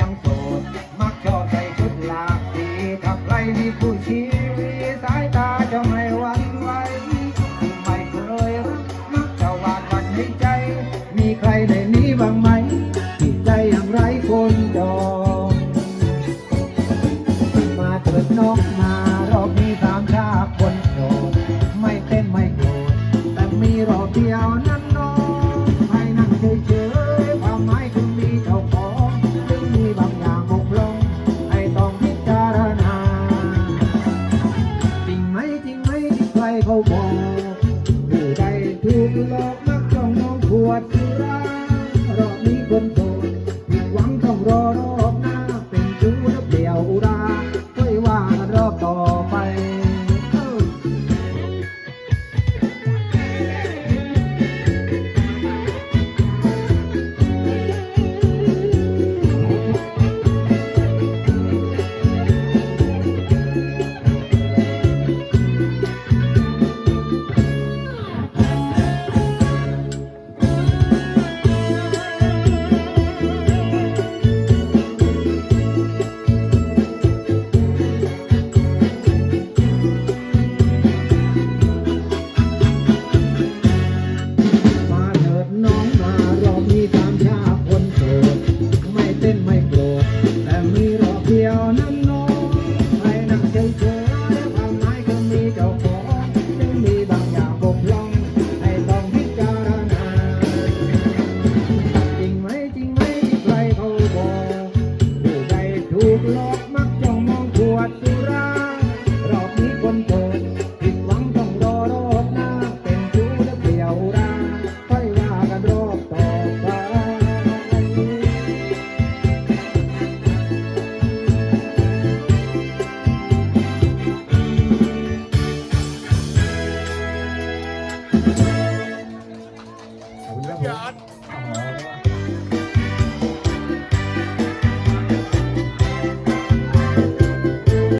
ยังโสด มักชอบใส่ชุดหลากสีถ้าใครมีผู้ชีวีสายตาจะไม่หวั่นไหวที่ไม่เคยรักมักจะหวาดหวั่นในใจ มีใครในนี้บ้างไหมที่ใจอย่างไรคนดอมมาเถิดน้องมารอบนี้สา บอกผู้ใดถูกหลอกมักจ้องน้องปวดสุรารอบนี้คน